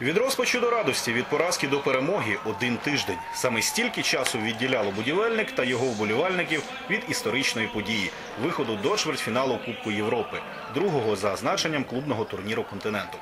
Від розпачу до радості, від поразки до перемоги один тиждень. Саме стільки часу відділяло будівельник та його вболівальників від історичної події виходу до чвертьфіналу Кубку Європи, другого за значенням клубного турніру континенту.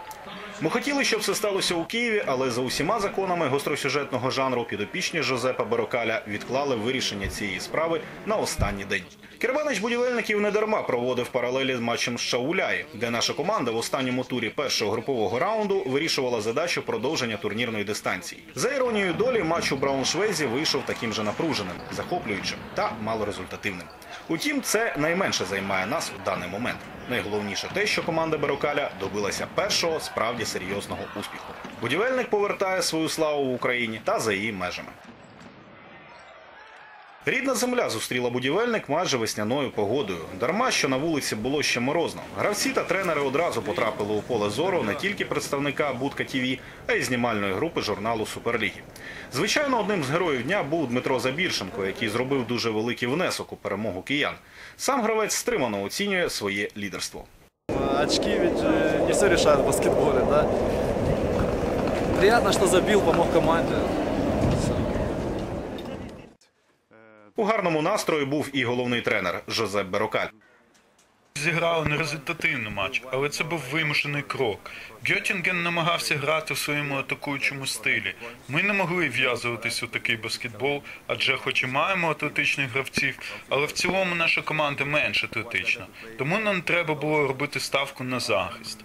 Ми хотіли, щоб це сталося у Києві, але за усіма законами гостросюжетного жанру підопічні Жозепа Барокаля відклали вирішення цієї справи на останній день. Керманич будівельників не дарма проводив паралелі з матчем з Шауляї, де наша команда в останньому турі першого групового раунду вирішувала задачу продовження турнірної дистанції. За іронією долі, матч у Брауншвейзі вийшов таким же напруженим, захоплюючим та малорезультативним. Утім, це найменше займає нас у даний момент. Найголовніше те, що команда Берокаля добилася першого справді серйозного успіху. Будівельник повертає свою славу в Україні та за її межами. Рідна земля зустріла будівельник майже весняною погодою. Дарма, що на вулиці було ще морозно. Гравці та тренери одразу потрапили у поле зору не тільки представника Будка ТІВІ, а й знімальної групи журналу Суперліги. Звичайно, одним з героїв дня був Дмитро Забіршенко, який зробив дуже великий внесок у перемогу киян. Сам гравець стримано оцінює своє лідерство. Очки ведь э, не все решают в баскетболе, да. Приятно, что забил, помог команде. У гарному настрої був і головний тренер Жозеп Берокаль. Зіграли нерезультативний матч, але це був вимушений крок. Гьотінген намагався грати в своєму атакуючому стилі. Ми не могли в'язуватись у такий баскетбол, адже хоч і маємо атлетичних гравців, але в цілому наша команда менш атлетична. Тому нам треба було робити ставку на захист.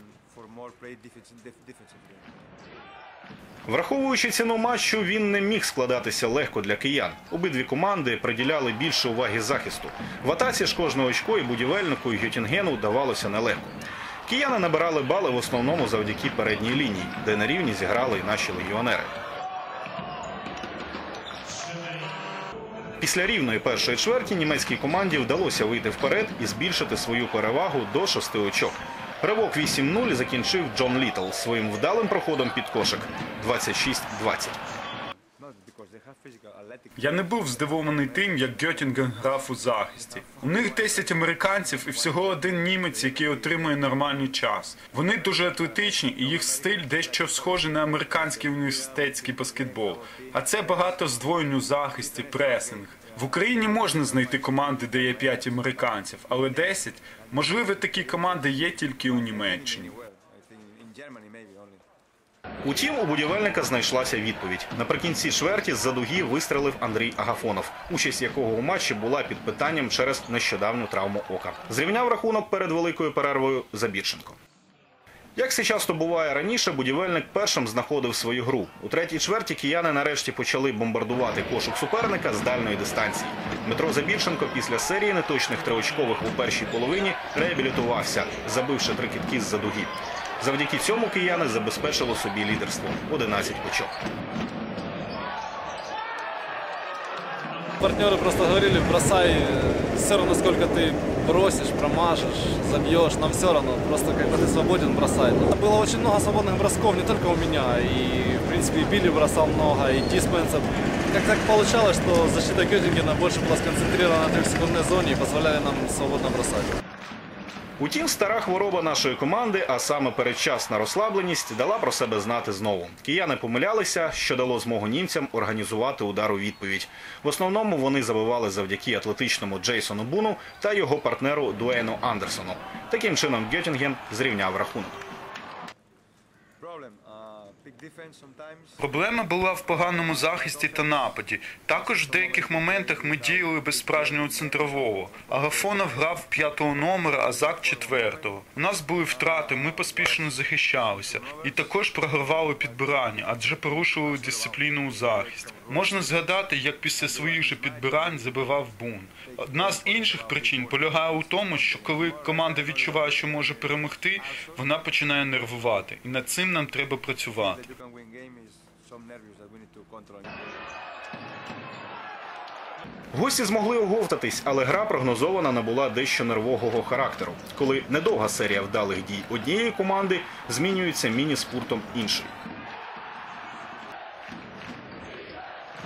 Враховуючи ціну матчу, він не міг складатися легко для киян. Обидві команди приділяли більше уваги захисту. В атаці ж кожного очко і будівельнику і Гютінгену давалося нелегко. Кияни набирали бали в основному завдяки передній лінії, де на рівні зіграли і наші легіонери. Після рівної першої чверті німецькій команді вдалося вийти вперед і збільшити свою перевагу до шести очок. Ривок 8-0 закінчив Джон Літл своїм вдалим проходом під кошик 26-20. Я не був здивований тим, як Гьотінген грав у захисті. У них 10 американців і всього один німець, який отримує нормальний час. Вони дуже атлетичні, і їх стиль дещо схожий на американський університетський баскетбол. А це багато здвоєнь у захисті, пресинг. В Україні можна знайти команди, де є 5 американців, але 10, можливо, такі команди є тільки у Німеччині. Утім, у будівельника знайшлася відповідь. Наприкінці чверті з-за дуги вистрелив Андрій Агафонов, участь якого у матчі була під питанням через нещодавню травму ока. Зрівняв рахунок перед великою перервою Забірченко. Як це часто буває раніше, будівельник першим знаходив свою гру. У третій чверті кияни нарешті почали бомбардувати кошик суперника з дальної дистанції. Дмитро Забірченко після серії неточних триочкових у першій половині реабілітувався, забивши три кітки з-за дуги. Завдяки цьому кияни забезпечили собі лідерство 11 очок. Партнеры просто говорили, бросай, э, все равно сколько ты бросишь, промажешь, забьешь, нам все равно. Просто когда ты свободен, бросай. Ну, Было очень много свободных бросков, не только у меня. И, в принципе, и Билли бросал много, и Диспенсер. Как так получалось, что защита Геттингена больше была сконцентрирована на трехсекундной зоне и позволяли нам свободно бросать. Утім, стара хвороба нашої команди, а саме передчасна розслабленість, дала про себе знати знову. Кияни помилялися, що дало змогу німцям організувати удар у відповідь. В основному вони забивали завдяки атлетичному Джейсону Буну та його партнеру Дуейну Андерсону. Таким чином Геттінген зрівняв рахунок. Проблема була в поганому захисті та нападі. Також в деяких моментах ми діяли без справжнього центрового. Агафонов грав п'ятого номера, а Зак четвертого. У нас були втрати, ми поспішно захищалися. І також програвали підбирання, адже порушували дисципліну у захисті. Можна згадати, як після своїх же підбирань забивав бун. Одна з інших причин полягає у тому, що коли команда відчуває, що може перемогти, вона починає нервувати. І над цим нам треба працювати. That you can win game is some nervous that we need to control. Гості змогли оговтатись, але гра прогнозована набула дещо нервового характеру, коли недовга серія вдалих дій однієї команди змінюється міні-спортом іншої.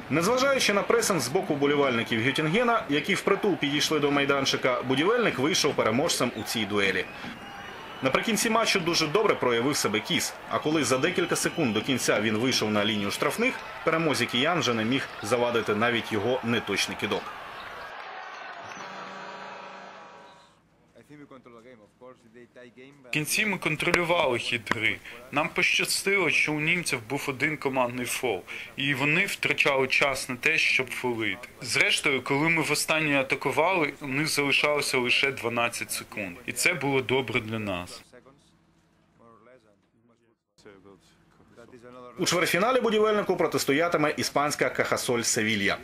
Незважаючи на пресинг з боку болівальників Гютінгена, які впритул підійшли до майданчика, будівельник вийшов переможцем у цій дуелі. Наприкінці матчу дуже добре проявив себе кіс. А коли за декілька секунд до кінця він вийшов на лінію штрафних, перемозі киян вже не міг завадити навіть його неточний кидок. В кінці ми контролювали хід гри. Нам пощастило, що у німців був один командний фол, і вони втрачали час на те, щоб фолити. Зрештою, коли ми востаннє атакували, у них залишалося лише 12 секунд, і це було добре для нас. У чвертьфіналі будівельнику протистоятиме іспанська Кахасоль Севілья.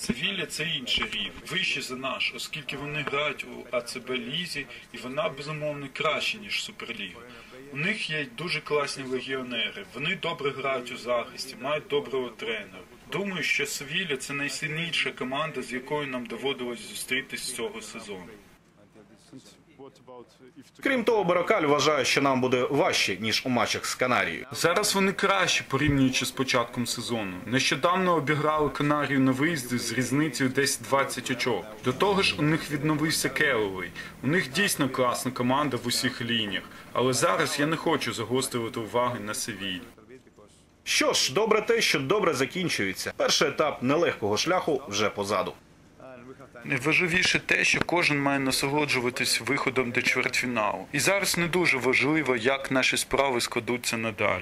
Севілля це інший рівень, вище за наш, оскільки вони грають у АЦБ лізі, і вона безумовно краще ніж Суперліга. У них є дуже класні легіонери. Вони добре грають у захисті, мають доброго тренера. Думаю, що Севілля це найсильніша команда, з якою нам доводилось зустрітись цього сезону. Крім того, Баракаль вважає, що нам буде важче ніж у матчах з Канарією. Зараз вони кращі, порівнюючи з початком сезону. Нещодавно обіграли Канарію на виїзді з різницею десь 20 очок. До того ж, у них відновився Келовий. У них дійсно класна команда в усіх лініях. Але зараз я не хочу загострювати уваги на Севіль. Що ж, добре те, що добре закінчується. Перший етап нелегкого шляху вже позаду. Найважливіше те, що кожен має насолоджуватись виходом до чвертьфіналу. І зараз не дуже важливо, як наші справи складуться надалі.